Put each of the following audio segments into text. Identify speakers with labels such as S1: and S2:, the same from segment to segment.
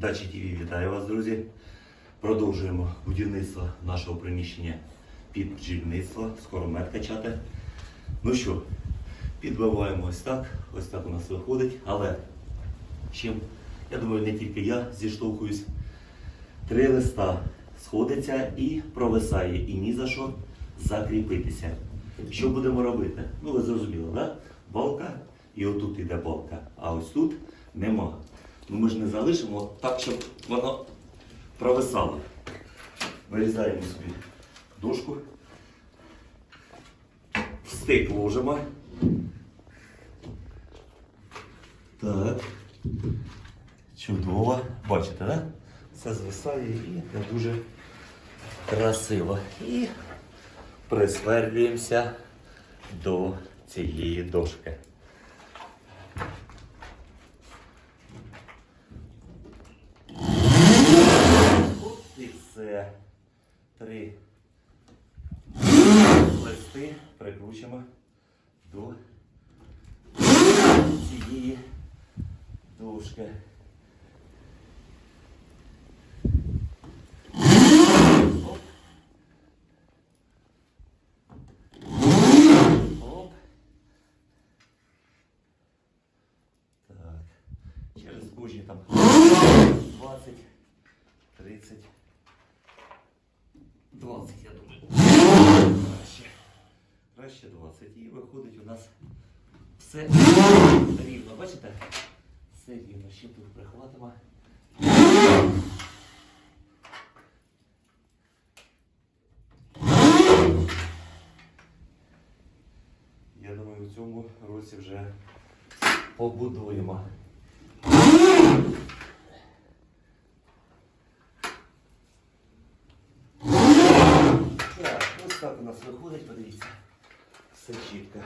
S1: Дачі ТВ вітаю вас, друзі. Продовжуємо будівництво нашого приміщення під бджільництво. Скоро мед качати. Ну що, підбиваємо ось так. Ось так у нас виходить. Але чим, я думаю, не тільки я зіштовхуюсь. Три листа сходиться і провисає, і ні за що закріпитися. Що будемо робити? Ну, ви зрозуміли, да? Балка, і отут іде балка, а ось тут нема. Ну ми ж не залишимо так, щоб воно провисало. Вирізаємо собі дошку, стик ложимо. Так. Чудово. Бачите, да? Все звисає і не дуже красиво. І присверлюємося до цієї дошки. От і все. Три. Листи прикручуємо до цієї дошки. Через божі там 20, 30, 20, я думаю. Краще. Краще 20. І виходить у нас все рівно. Бачите? Все рівно. Ще тут прихватимо. Я думаю, в цьому році вже побудуємо. Так, ось так у нас виходить, подивіться. Все чітко.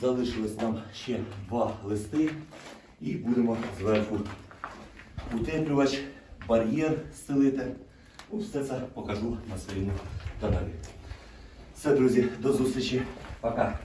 S1: Залишилось нам ще два листи і будемо зверху утеплювач, бар'єр стелити. Ну, все це покажу на своєму каналі. Все, друзі, до зустрічі. Пока.